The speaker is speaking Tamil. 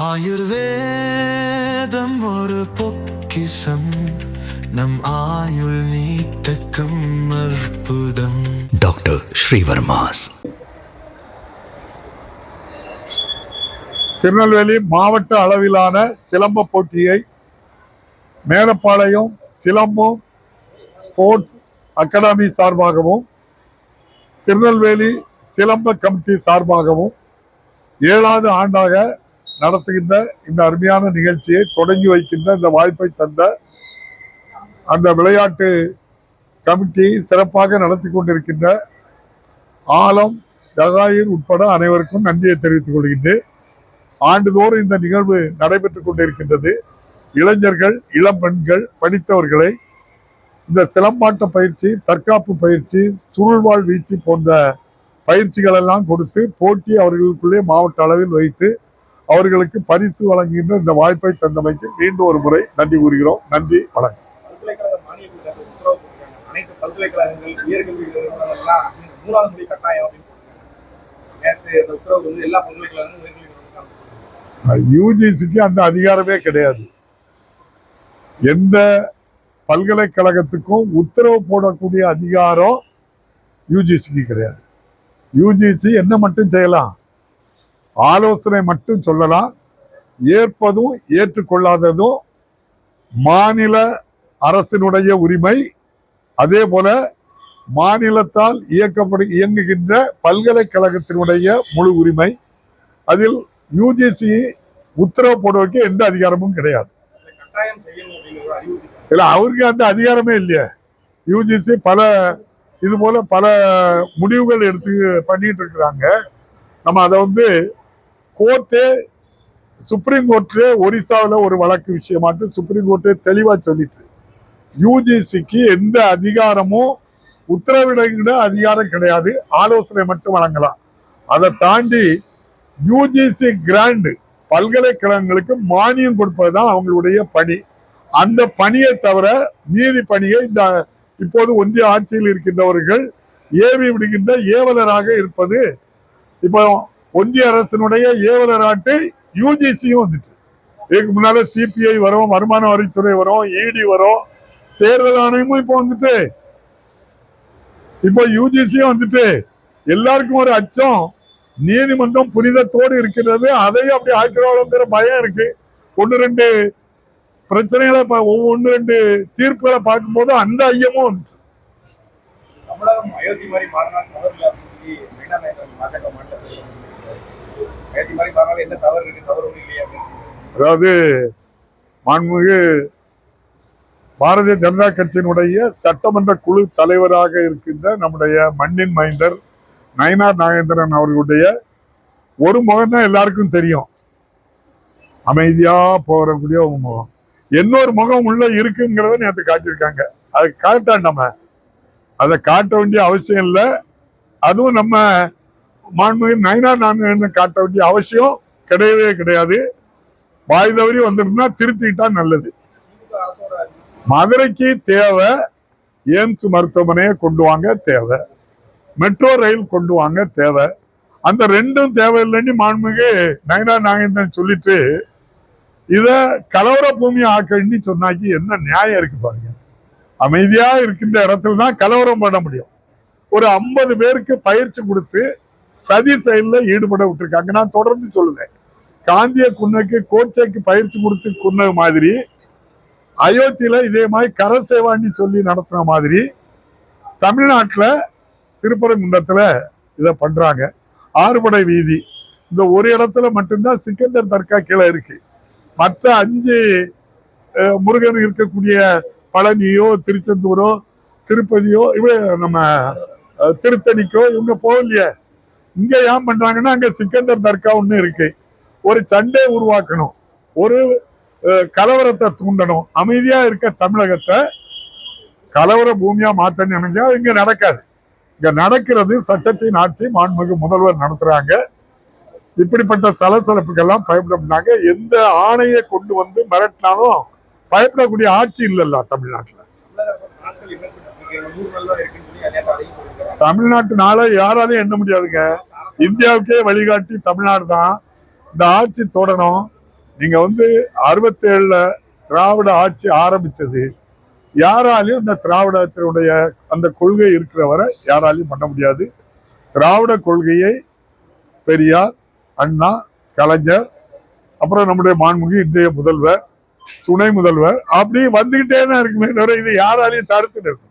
ஆயுர்வேதம் ஒரு பொக்கிசம் நம் ஆயுள் நீட்டக்கும் அற்புதம். டாக்டர் ஸ்ரீவர்மாஸ். திருநெல்வேலி மாவட்ட அளவிலான சிலம்ப போட்டியை மேலப்பாளையம் சிலம்பம் ஸ்போர்ட்ஸ் அகாடமி சார்பாகவும் திருநெல்வேலி சிலம்ப கமிட்டி சார்பாகவும் ஏழாவது ஆண்டாக நடத்துகின்ற இந்த அருமையான நிகழ்ச்சியை தொடங்கி வைக்கின்ற இந்த வாய்ப்பை தந்த அந்த விளையாட்டு கமிட்டி சிறப்பாக நடத்தி கொண்டிருக்கின்ற ஆலம் ஜகாயிர் உட்பட அனைவருக்கும் நன்றியை தெரிவித்துக் கொள்கின்றேன். ஆண்டுதோறும் இந்த நிகழ்வு நடைபெற்றுக் கொண்டிருக்கின்றது. இளைஞர்கள் இளம் பெண்கள் படித்தவர்களை இந்த சிலம்பாட்ட பயிற்சி தற்காப்பு பயிற்சி சுருள்வாழ் வீச்சு போன்ற பயிற்சிகளெல்லாம் கொடுத்து போட்டி அவர்களுக்குள்ளே மாவட்ட அளவில் வைத்து அவர்களுக்கு பரிசு வழங்குகின்ற இந்த வாய்ப்பை தந்தமைக்கு மீண்டும் ஒரு முறை நன்றி கூறுகிறோம். நன்றி வணக்கம். யூஜிசிக்கு அந்த அதிகாரமே கிடையாது. எந்த பல்கலைக்கழகத்துக்கும் உத்தரவு போடக்கூடிய அதிகாரம் யூஜிசிக்கு கிடையாது. யூஜிசி என்ன மட்டும் செய்யலாம்? ஆலோசனை மட்டும் சொல்லலாம். ஏற்பதும் ஏற்றுக்கொள்ளாததும் மாநில அரசினுடைய உரிமை. அதே போல மாநிலத்தால் இயக்கப்படு இயங்குகின்ற பல்கலைக்கழகத்தினுடைய முழு உரிமை. அதில் யூஜிசி உத்தரவு போடுவதற்கு எந்த அதிகாரமும் கிடையாது. இல்லை அவருக்கு அந்த அதிகாரமே இல்லையே. யூஜிசி பல இது போல பல முடிவுகள் எடுத்து பண்ணிட்டு இருக்கிறாங்க. நம்ம அதை வந்து கோர்ட்டே சுப்ரீம் கோர்ட்டே ஒரிசாவில் ஒரு வழக்கு விஷயமாட்டு சுப்ரீம் கோர்ட்டே தெளிவாக சொல்லிட்டு. யூஜிசிக்கு எந்த அதிகாரமும் உத்தரவிட அதிகாரம் கிடையாது. ஆலோசனை மட்டும் வழங்கலாம். அதை தாண்டி யூஜிசி கிராண்டு பல்கலைக்கழகங்களுக்கு மானியம் கொடுப்பது தான் அவங்களுடைய பணி. அந்த பணியை தவிர மீதி பணியை இந்த இப்போது ஒன்றிய ஆட்சியில் இருக்கின்றவர்கள் ஏவி விடுகின்ற ஏவலராக இருப்பது இப்போ ஒன்றிய அரசினுடைய ஏவலராட்டு யூஜிசியும் வந்துச்சு. இதுக்கு முன்னால சிபிஐ வரும் வருமான வரித்துறை வரும் இடி வரும். தேர்தல் ஆணையமும் இப்போ வந்துட்டு. இப்போ யூஜிசியும் வந்துட்டு. எல்லாருக்கும் ஒரு அச்சம். நீதிமன்றம் புனிதத்தோடு இருக்கிறது. அதையும் அப்படி ஆக்கிரவாளங்கிற பயம் இருக்கு. ஒன்று ரெண்டு பிரச்சனைகளை ஒன்று ரெண்டு தீர்ப்புகளை பார்க்கும்போது அந்த ஐயமும் வந்துச்சு. தமிழகம் அயோத்தி மாதிரி சொல்லி பாஜக மாதிரி என்ன தவறு இருக்கு தவறு ஒன்றும் இல்லையா அதாவது மாண்புமிகு பாரதிய ஜனதா கட்சியினுடைய சட்டமன்ற குழு தலைவராக இருக்கின்ற நம்முடைய மண்ணின் மைந்தர் நயனார் நாகேந்திரன் அவர்களுடைய ஒரு முகம் தான் எல்லாருக்கும் தெரியும். அமைதியா போறக்கூடிய ஒரு முகம். இன்னொரு முகம் உள்ள இருக்குங்கிறத நேற்று காட்டியிருக்காங்க. அதை காட்டான் நம்ம. அதை காட்ட வேண்டிய அவசியம் இல்லை. அதுவும் நம்ம மாண்புமிகு நயனார் நான்கு காட்ட வேண்டிய அவசியம் கிடையவே கிடையாது. வாய் தவறி வந்திருந்தா திருத்திக்கிட்டா நல்லது. மதுரைக்கு தேவை எய்ம்ஸ் மருத்துவமனையை கொண்டு வாங்க தேவை. மெட்ரோ ரயில் கொண்டு வாங்க தேவை. அந்த ரெண்டும் தேவையில்லைன்னு மாண்புமிகு நயனா நாகேந்திரன் சொல்லிட்டு இதை கலவர பூமி ஆக்கணும்னு சொன்னாக்கி என்ன நியாயம் இருக்கு பாருங்க. அமைதியா இருக்கின்ற இடத்துல தான் கலவரம் பண்ண முடியும். ஒரு ஐம்பது பேருக்கு பயிற்சி கொடுத்து சதி செயலில் ஈடுபட விட்டுருக்காங்க. நான் தொடர்ந்து சொல்லுவேன். காந்திய குன்னைக்கு கோச்சைக்கு பயிற்சி கொடுத்து குன்ன மாதிரி அயோத்தியில இதே மாதிரி கரசேவான்னு சொல்லி நடத்துன மாதிரி தமிழ்நாட்டில் திருப்பரங்குன்றத்தில் இதை பண்றாங்க. ஆறுபடை வீதி. இந்த ஒரு இடத்துல மட்டும்தான் சிக்கந்தர் தர்கா கீழே இருக்கு. மற்ற அஞ்சு முருகன் இருக்கக்கூடிய பழனியோ திருச்செந்தூரோ திருப்பதியோ இவ நம்ம திருத்தணிக்கோ இவங்க போகலையே. இங்க ஏன் பண்றாங்கன்னா அங்க சிக்கந்தர் தர்கா ஒன்று இருக்கு. ஒரு சண்டை உருவாக்கணும். ஒரு கலவரத்தை தூண்டணும். அமைதியா இருக்க தமிழகத்தை கலவர பூமியா மாத்த நினைச்சா அது இங்க நடக்காது. இங்க நடக்கிறது சட்டத்தின் ஆட்சி மாண்புமிகு முதல்வர் நடத்துறாங்க. இப்படிப்பட்ட சலசலப்புக்கெல்லாம் பயப்படப்பட்டாங்க எந்த ஆணையை கொண்டு வந்து மிரட்டினாலும் பயப்படக்கூடிய ஆட்சி இல்லைல்ல தமிழ்நாட்டில். என்ன தமிழ்நாட்டுனால யாராலையும் எண்ண முடியாதுங்க. இந்தியாவுக்கே வழிகாட்டி தமிழ்நாடு தான் இந்த ஆட்சி தொடரும் நீங்க வந்து அறுபத்தேழுல திராவிட ஆட்சி ஆரம்பித்தது யாராலையும் அந்த திராவிடத்தினுடைய அந்த கொள்கை இருக்கிற வரை யாராலையும் பண்ண முடியாது. திராவிட கொள்கையை பெரியார் அண்ணா கலைஞர் அப்புறம் நம்முடைய மாண்புமிகு இன்றைய முதல்வர் துணை முதல்வர் அப்படி வந்துகிட்டே தான் இருக்குமே தவிர இது யாராலையும் தடுத்து நிறுத்த